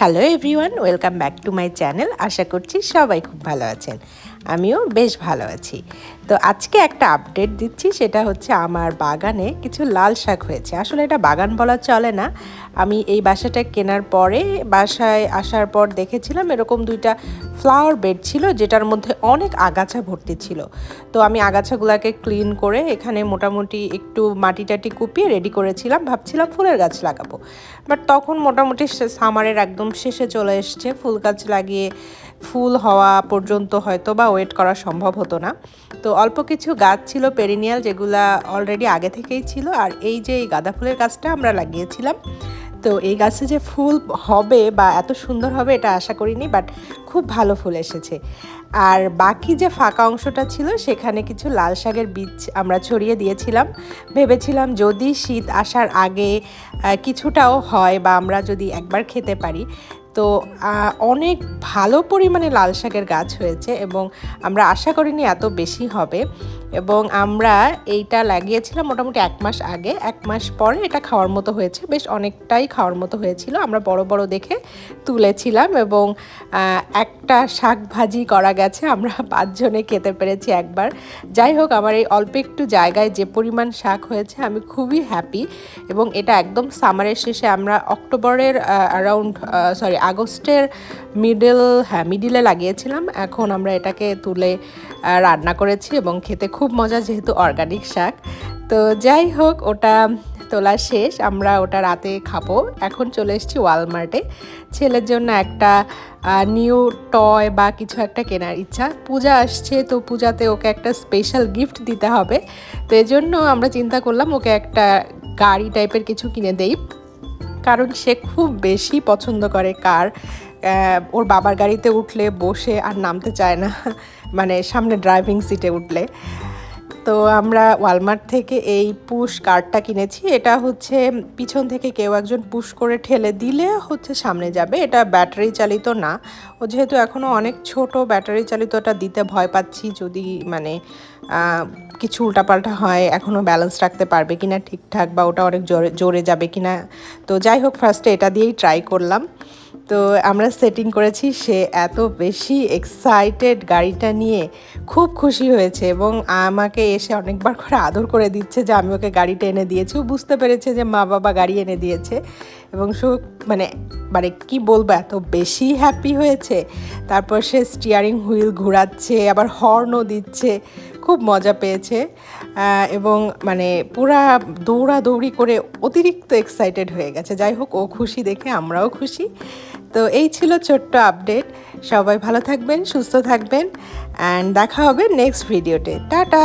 Hello everyone welcome back to my channel আশা করছি সবাই খুব ভালো আছেন। আমিও বেশ ভালো আছি। তো আজকে একটা আপডেট দিচ্ছি, সেটা হচ্ছে আমার বাগানে কিছু লাল শাক হয়েছে। আসলে এটা বাগান বলা চলে না। আমি এই বাসাটা কেনার পরে, বাসায় আসার পর দেখেছিলাম এরকম দুইটা ফ্লাওয়ার বেড ছিল, যেটার মধ্যে অনেক আগাছা ভর্তি ছিল। তো আমি আগাছাগুলোকে ক্লিন করে এখানে মোটামুটি একটু মাটি টাটি কুপিয়ে রেডি করেছিলাম, ভাবছিলাম ফুলের গাছ লাগাবো। বাট তখন মোটামুটি সামারের একদম শেষে চলে এসছে, ফুল গাছ লাগিয়ে ফুল হওয়া পর্যন্ত হয়তো বা ওয়েট করা সম্ভব হতো না। তো অল্প কিছু গাছ ছিল পেরিনিয়াল যেগুলা অলরেডি আগে থেকেই ছিল, আর এই যে এই গাঁদা ফুলের গাছটা আমরা লাগিয়েছিলাম তো এই গাছে যে ফুল হবে বা এত সুন্দর হবে এটা আশা করিনি বাট খুব ভালো ফুল এসেছে। আর বাকি যে ফাঁকা অংশটা ছিল, সেখানে কিছু লাল শাকের বীজ আমরা ছড়িয়ে দিয়েছিলাম। ভেবেছিলাম যদি শীত আসার আগে কিছুটাও হয় বা আমরা যদি একবার খেতে পারি তো অনেক ভালো পরিমাণে লাল শাকের গাছ হয়েছে এবং আমরা আশা করিনি এত বেশি হবে এবং আমরা এইটা লাগিয়েছিলাম মোটামুটি এক মাস আগে। এক মাস পরে এটা খাওয়ার মতো হয়েছে। বেশ অনেকটাই খাওয়ার মতো হয়েছিল। আমরা বড় বড় দেখে তুলেছিলাম এবং একটা শাক ভাজি করা গেছে। আমরা পাঁচজনে খেতে পেরেছি একবার। যাই হোক, আমার এই অল্প একটু জায়গায় যে পরিমাণ শাক হয়েছে আমি খুবই হ্যাপি এবং এটা একদম সামারের শেষে আমরা অক্টোবরের অ্যারাউন্ড সরি আগস্টের মিডল হ্যাঁ মিডিলে লাগিয়েছিলাম। এখন আমরা এটাকে তুলে রান্না করেছি এবং খেতে খুব মজা যেহেতু অর্গানিক শাক। তো যাই হোক, ওটা তোলা শেষ। আমরা ওটা রাতে খাব। এখন চলে এসেছি ওয়ালমার্টে ছেলের জন্য একটা নিউ টয় বা কিছু একটা কেনার ইচ্ছা। পূজা আসছে, তো পূজাতে ওকে একটা স্পেশাল গিফট দিতে হবে। তো এজন্য আমরা চিন্তা করলাম ওকে একটা গাড়ি টাইপের কিছু কিনে দেই। কারণ সে খুব বেশি পছন্দ করে, কার ওর বাবার গাড়িতে উঠলে, বসে আর নামতে চায় না মানে সামনে ড্রাইভিং সিটে উঠলে। তো আমরা ওয়ালমার্ট থেকে এই পুশ কার্ডটা কিনেছি। এটা হচ্ছে পিছন থেকে কেউ একজন পুশ করে ঠেলে দিলে হচ্ছে সামনে যাবে। এটা ব্যাটারি চালিত না। ও যেহেতু এখনও অনেক ছোট ব্যাটারি চালিতটা দিতে ভয় পাচ্ছি যদি মানে কিছু উল্টাপাল্টা হয় এখনও ব্যালেন্স রাখতে পারবে কিনা ঠিকঠাক বা ওটা অনেক জোরে জোরে যাবে কিনা। তো যাই হোক ফার্স্টে এটা দিয়েই ট্রাই করলাম। তো আমরা সেটিং করেছি সে এত বেশি এক্সাইটেড গাড়িটা নিয়ে খুব খুশি হয়েছে এবং আমাকে এসে অনেকবার করে আদর করে দিচ্ছে যে আমি ওকে গাড়িটা এনে দিয়েছি। বুঝতে পেরেছে যে মা বাবা গাড়ি এনে দিয়েছে এবং সু মানে মানে কি বলব, এত বেশি হ্যাপি হয়েছে। তারপর সে স্টিয়ারিং হুইল ঘোরাচ্ছে, আবার হর্নও দিচ্ছে। খুব মজা পেয়েছে এবং মানে পুরা দৌড়াদৌড়ি করে অতিরিক্ত এক্সাইটেড হয়ে গেছে। যাই হোক, ও খুশি দেখে আমরাও খুশি। তো এই ছিল ছোট্ট আপডেট সবাই ভালো থাকবেন, সুস্থ থাকবেন অ্যান্ড দেখা হবে নেক্সট ভিডিওতে টাটা!